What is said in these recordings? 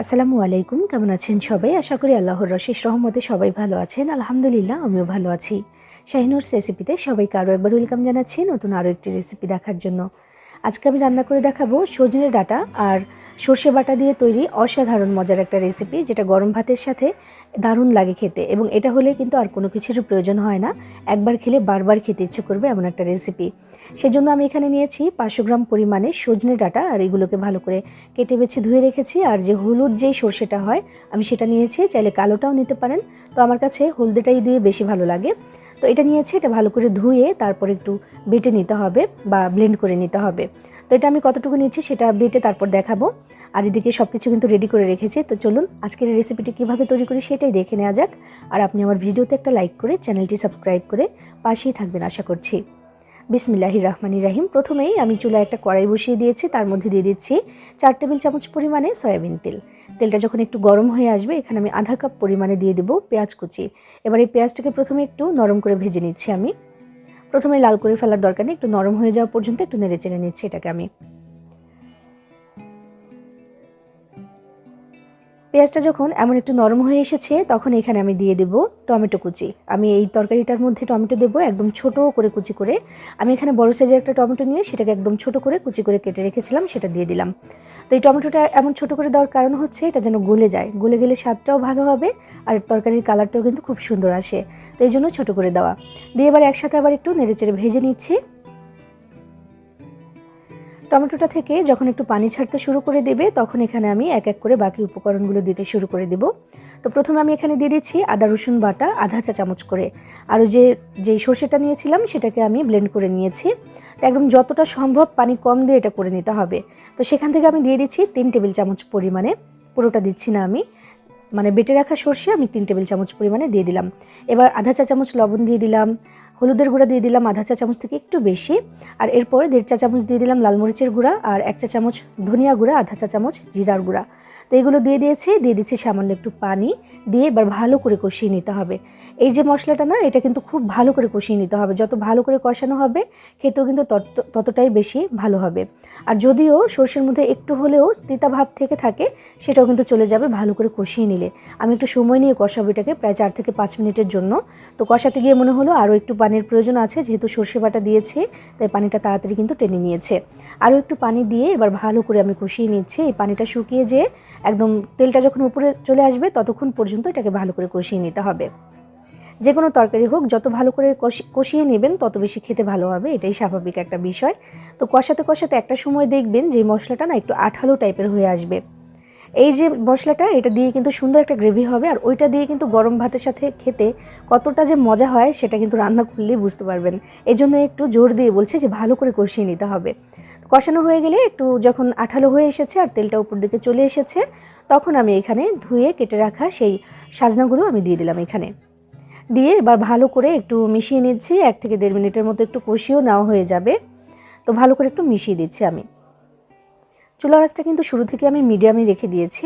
আসসালামু আলাইকুম, কেমন আছেন সবাই? আশা করি আল্লাহর রশেষ রহমতে সবাই ভালো আছেন। আলহামদুলিল্লাহ, আমিও ভালো আছি। শাহিনুর রেসিপিতে সবাইকে আরও একবার ওয়েলকাম জানাচ্ছি নতুন আরও একটি রেসিপি দেখার জন্য। আজকে আমি রান্না করে দেখাবো সজনে ডাটা আর সর্ষে বাটা দিয়ে তৈরি অসাধারণ মজার একটা রেসিপি যেটা গরম ভাতের সাথে দারুণ লাগে খেতে এবং এটা হলে কিন্তু আর কোনো কিছুর প্রয়োজন হয় না। একবার খেলে বারবার খেতে ইচ্ছে করবে এমন একটা রেসিপি সেজন্য আমি এখানে নিয়েছি পাঁচশো গ্রাম পরিমাণে সজনে ডাটা আর এগুলোকে ভালো করে কেটে বেছে ধুয়ে রেখেছি আর যে হলুদ যেই সর্ষেটা হয়, আমি সেটা নিয়েছি। চাইলে কালোটাও নিতে পারেন। তো আমার কাছে হলদেটাই দিয়ে বেশি ভালো লাগে। তো এটা নিয়েছি, এটা ভালো করে ধুয়ে তারপর একটু বেটে নিতে হবে বা ব্লেন্ড করে নিতে হবে। তো এটা আমি কতটুকু নিচ্ছি সেটা বেটে তারপর দেখাবো। আর এদিকে সব কিছু কিন্তু রেডি করে রেখেছি। তো চলুন আজকের রেসিপিটি কীভাবে তৈরি করি সেটাই দেখে নেওয়া যাক। আর আপনি আমার ভিডিওতে একটা লাইক করে চ্যানেলটি সাবস্ক্রাইব করে পাশেই থাকবেন, আশা করছি। বিসমিল্লাহি রহমানি রাহিম। প্রথমেই আমি চুলায় একটা কড়াই বসিয়ে দিয়েছি, তার মধ্যে দিয়ে দিচ্ছি চার টেবিল চামচ পরিমাণে সয়াবিন তেল। তেলটা যখন একটু গরম হয়ে আসবে, এখানে আমি আধা কাপ পরিমাণে দিয়ে দেবো পেঁয়াজ কুচি। এবার এই পেঁয়াজটাকে প্রথমে একটু নরম করে ভেজে নিচ্ছি আমি। প্রথমে লাল করে ফেলার দরকার নেই, একটু নরম হয়ে যাওয়া পর্যন্ত একটু নেড়ে চেড়ে নিচ্ছি এটাকে আমি। পেঁয়াজটা যখন এমন একটু নরম হয়ে এসেছে, তখন এখানে আমি দিয়ে দেব টমেটো কুচি। আমি এই তরকারিটার মধ্যে টমেটো দেবো একদম ছোট করে কুচি করে। আমি এখানে বড় সাইজের একটা টমেটো নিয়ে সেটাকে একদম ছোট করে কুচি করে কেটে রেখেছিলাম, সেটা দিয়ে দিলাম। তো এই টমেটোটা এমন ছোট করে দেওয়ার কারণ হচ্ছে এটা যেন গলে যায়। গলে গেলে স্বাদটাও ভালো হবে আর তরকারির কালারটাও কিন্তু খুব সুন্দর আসে। তো এই জন্য ছোটো করে দেওয়া। দিয়ে এবার একসাথে আবার একটু নেড়েচেড়ে ভেজে নিচ্ছি। টমেটোটা থেকে যখন একটু পানি ছাড়তে শুরু করে দেবে, তখন এখানে আমি এক এক করে বাকি উপকরণগুলো দিতে শুরু করে দেব। তো প্রথমে আমি এখানে দিয়ে দিচ্ছি আদা, রসুন বাটা, আধা চা চামচ করে। আর যে, যেই সর্ষেটা নিয়েছিলাম, সেটাকে আমি ব্লেন্ড করে নিয়েছি। তো একদম যতটা সম্ভব পানি কম দিয়ে এটা করে নিতে হবে। তো সেখান থেকে আমি দিয়ে দিচ্ছি তিন টেবিল চামচ পরিমাণে, পুরোটা দিচ্ছি না আমি। মানে বেটে রাখা সর্ষে আমি তিন টেবিল চামচ পরিমাণে দিয়ে দিলাম। এবার আধা চা চামচ লবণ দিয়ে দিলাম। হলুদের গুঁড়া দিয়ে দিলাম আধা চা চামচ থেকে একটু বেশি। আর এরপরে দেড় চা চামচ দিয়ে দিলাম লাল মরিচের গুঁড়া আর এক চা চামচ ধনিয়া গুঁড়া, আধা চা চামচ জিরার গুঁড়া। তো এগুলো দিয়ে দিয়েছি, দিয়ে দিচ্ছি সামান্য একটু পানি। দিয়ে এবার ভালো করে কষিয়ে নিতে হবে। এই যে মশলাটা না, এটা কিন্তু খুব ভালো করে কষিয়ে নিতে হবে। যত ভালো করে কষানো হবে, খেতেও কিন্তু তত, ততটাই বেশি ভালো হবে। আর যদিও সর্ষের মধ্যে একটু হলেও তিতা ভাব থেকে থাকে, সেটাও কিন্তু চলে যাবে ভালো করে কষিয়ে নিলে। আমি একটু সময় নিয়ে কষাবো এটাকে, প্রায় চার থেকে পাঁচ মিনিটের জন্য। তো কষাতে গিয়ে মনে হলো আরও একটু পানির প্রয়োজন আছে, যেহেতু সর্ষে বাটা দিয়েছে, তাই পানিটা তাড়াতাড়ি কিন্তু টেনে নিয়েছে। আরও একটু পানি দিয়ে এবার ভালো করে আমি কষিয়ে নিচ্ছি। এই পানিটা শুকিয়ে যেয়ে একদম তেলটা যখন উপরে চলে আসবে, ততক্ষণ পর্যন্ত এটাকে ভালো করে কষিয়ে নিতে হবে। যে কোনো তরকারি হোক, যত ভালো করে কষিয়ে নেবেন, তত বেশি খেতে ভালো হবে। এটাই স্বাভাবিক একটা বিষয়। তো কষাতে কষাতে একটা সময় দেখবেন যে মশলাটা না একটু আঠালো টাইপের হয়ে আসবে। এই যে মশলাটা, এটা দিয়ে কিন্তু সুন্দর একটা গ্রেভি হবে। আর ওইটা দিয়ে কিন্তু গরম ভাতের সাথে খেতে কতটা যে মজা হয়, সেটা কিন্তু রান্না করলেই বুঝতে পারবেন। এই জন্য একটু জোর দিয়ে বলছে যে ভালো করে কষিয়ে নিতে হবে। কষানো হয়ে গেলে একটু যখন আঠালো হয়ে এসেছে আর তেলটা উপর দিকে চলে এসেছে, তখন আমি এখানে ধুয়ে কেটে রাখা সেই সাজনাগুলো আমি দিয়ে দিলাম এখানে। দিয়ে এবার ভালো করে একটু মিশিয়ে নিচ্ছি, এক থেকে দেড় মিনিটের মতো একটু কষিয়েও নেওয়া হয়ে যাবে। তো ভালো করে একটু মিশিয়ে দিচ্ছি আমি। চুলা রাসটা কিন্তু শুরু থেকে আমি মিডিয়ামে রেখে দিয়েছি।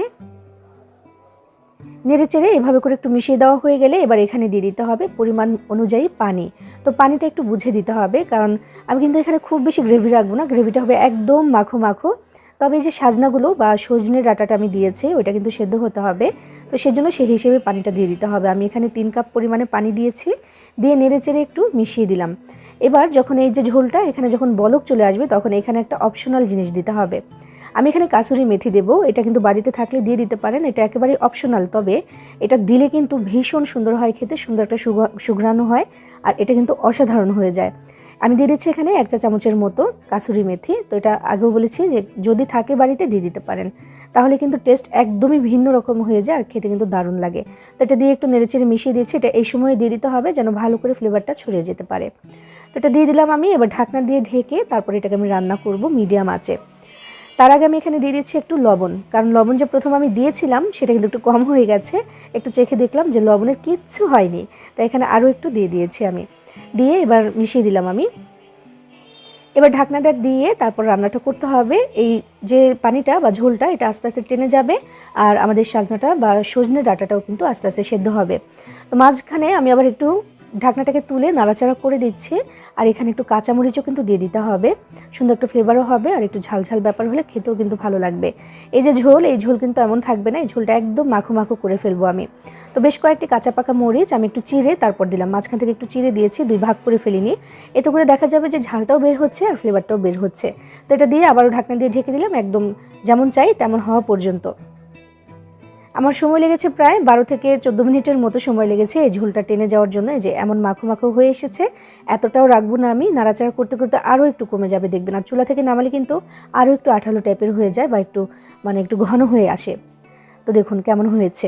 নেড়ে চেড়ে এভাবে করে একটু মিশিয়ে দেওয়া হয়ে গেলে এবার এখানে দিয়ে দিতে হবে পরিমাণ অনুযায়ী পানি। তো পানিটা একটু বুঝে দিতে হবে, কারণ আমি কিন্তু এখানে খুব বেশি গ্রেভি রাখব না। গ্রেভিটা হবে একদম মাখো মাখো। তবে এই যে সাজনাগুলো বা সজনের ডাটাটা আমি দিয়েছি, ওইটা কিন্তু সেদ্ধ হতে হবে। তো সেজন্য সেই হিসেবে পানিটা দিয়ে দিতে হবে। আমি এখানে তিন কাপ পরিমাণে পানি দিয়েছি, দিয়ে নেড়ে চেড়ে একটু মিশিয়ে দিলাম। এবার যখন এই যে ঝোলটা, এখানে যখন বলক চলে আসবে, তখন এখানে একটা অপশনাল জিনিস দিতে হবে। আমি এখানে কাসুরি মেথি দেবো। এটা কিন্তু বাড়িতে থাকলে দিয়ে দিতে পারেন। এটা একেবারে অপশনাল তবে এটা দিলে কিন্তু ভীষণ সুন্দর হয় খেতে, সুন্দর একটা সুঘ্রাণও হয়, আর এটা কিন্তু অসাধারণ হয়ে যায়। আমি দিয়ে দিচ্ছি এখানে এক চা চামচের মতো কাসুরি মেথি। তো এটা আগেও বলেছি যে যদি থাকে বাড়িতে দিয়ে দিতে পারেন। তাহলে কিন্তু টেস্ট একদমই ভিন্ন রকম হয়ে যায়, আর খেতে কিন্তু দারুণ লাগে। তো এটা দিয়ে একটু নেড়েচেড়ে মিশিয়ে দিয়েছি। এটা এই সময় দিয়ে দিতে হবে যেন ভালো করে ফ্লেভারটা ছড়িয়ে যেতে পারে। তো এটা দিয়ে দিলাম আমি। এবার ঢাকনা দিয়ে ঢেকে তারপরে এটাকে আমি রান্না করব মিডিয়াম আঁচে। তার আগে আমি এখানে দিয়ে দিচ্ছি একটু লবণ। কারণ লবণ যে প্রথম আমি দিয়েছিলাম, সেটা কিন্তু একটু কম হয়ে গেছে। একটু চেখে দেখলাম যে লবণের কিচ্ছু হয়নি। তাই এখানে আরও একটু দিয়ে দিয়েছি আমি। দিয়ে এবার মিশিয়ে দিলাম আমি। এবার ঢাকনাটা দিয়ে তারপর রান্নাটা করতে হবে। এই যে পানিটা বা ঝোলটা, এটা আস্তে আস্তে টেনে যাবে। আর আমাদের সাজনাটা বা সজনে ডাটাটাও কিন্তু আস্তে আস্তে সেদ্ধ হবে। তো মাঝখানে আমি আবার একটু ঢাকনাটাকে তুলে নাড়াচাড়া করে দিচ্ছি, আর এখানে একটু কাঁচামরিচও কিন্তু দিয়ে দিতে হবে। সুন্দর একটু ফ্লেভারও হবে, আর একটু ঝাল ঝাল ব্যাপার হলে খেতেও কিন্তু ভালো লাগবে। এই যে ঝোল, এই ঝোল কিন্তু এমন থাকবে না, এই ঝোলটা একদম মাখো মাখো করে ফেলব আমি। তো বেশ কয়েকটি কাঁচা পাকা মরিচ আমি একটু চিড়ে তারপর দিলাম। মাঝখান থেকে একটু চিড়ে দিয়েছি, দুই ভাগ করে ফেলিনি। এতে করে দেখা যাবে যে ঝালটাও বের হচ্ছে আর ফ্লেভারটাও বের হচ্ছে। তো এটা দিয়ে আবারও ঢাকনা দিয়ে ঢেকে দিলাম, একদম যেমন চাই তেমন হওয়া পর্যন্ত। আমার সময় লেগেছে প্রায় বারো থেকে চোদ্দ মিনিটের মতো সময় লেগেছে এই ঝোলটা টেনে যাওয়ার জন্য। যে এমন মাখো মাখো হয়ে এসেছে, এতটাও রাখব না আমি, নাড়াচাড়া করতে করতে আরও একটু কমে যাবে দেখবেন। আর চুলা থেকে নামালে কিন্তু আরও একটু আঠালো টাইপের হয়ে যায় বা একটু মানে একটু ঘন হয়ে আসে। তো দেখুন কেমন হয়েছে।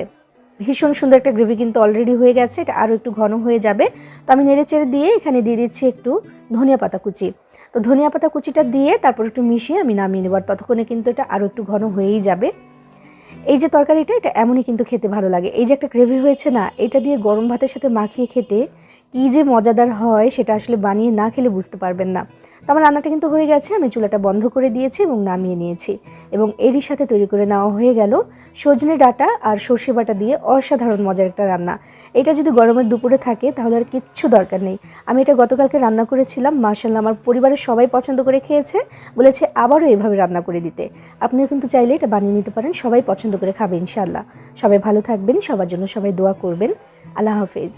ভীষণ সুন্দর একটা গ্রেভি কিন্তু অলরেডি হয়ে গেছে, এটা আরও একটু ঘন হয়ে যাবে। তো আমি নেড়ে চেড়ে দিয়ে এখানে দিয়ে দিচ্ছি একটু ধনিয়া পাতা কুচি। তো ধনিয়া পাতা কুচিটা দিয়ে তারপর একটু মিশিয়ে আমি নামিয়ে নেব, আর ততক্ষণে কিন্তু এটা আরও একটু ঘন হয়েই যাবে। এই যে তরকারিটা, এটা এমনই কিন্তু খেতে ভালো লাগে। এই যে একটা গ্রেভি হয়েছে না, এটা দিয়ে গরম ভাতের সাথে মাখিয়ে খেতে কী যে মজাদার হয় সেটা আসলে বানিয়ে না খেলে বুঝতে পারবেন না। তো আমার রান্নাটা কিন্তু হয়ে গেছে, আমি চুলাটা বন্ধ করে দিয়েছি এবং নামিয়ে নিয়েছি। এবং এরই সাথে তৈরি করে নেওয়া হয়ে গেল সজনে ডাটা আর সর্ষে বাটা দিয়ে অসাধারণ মজার একটা রান্না। এটা যদি গরমের দুপুরে থাকে তাহলে আর কিচ্ছু দরকার নেই। আমি এটা গতকালকে রান্না করেছিলাম মার্শাল্লাহ আমার পরিবারের সবাই পছন্দ করে খেয়েছে, বলেছে আবারও এভাবে রান্না করে দিতে। আপনিও কিন্তু চাইলে এটা বানিয়ে নিতে পারেন, সবাই পছন্দ করে খাবে ইনশাল্লাহ সবাই ভালো থাকবেন, সবার জন্য সবাই দোয়া করবেন। আল্লাহ হাফেজ।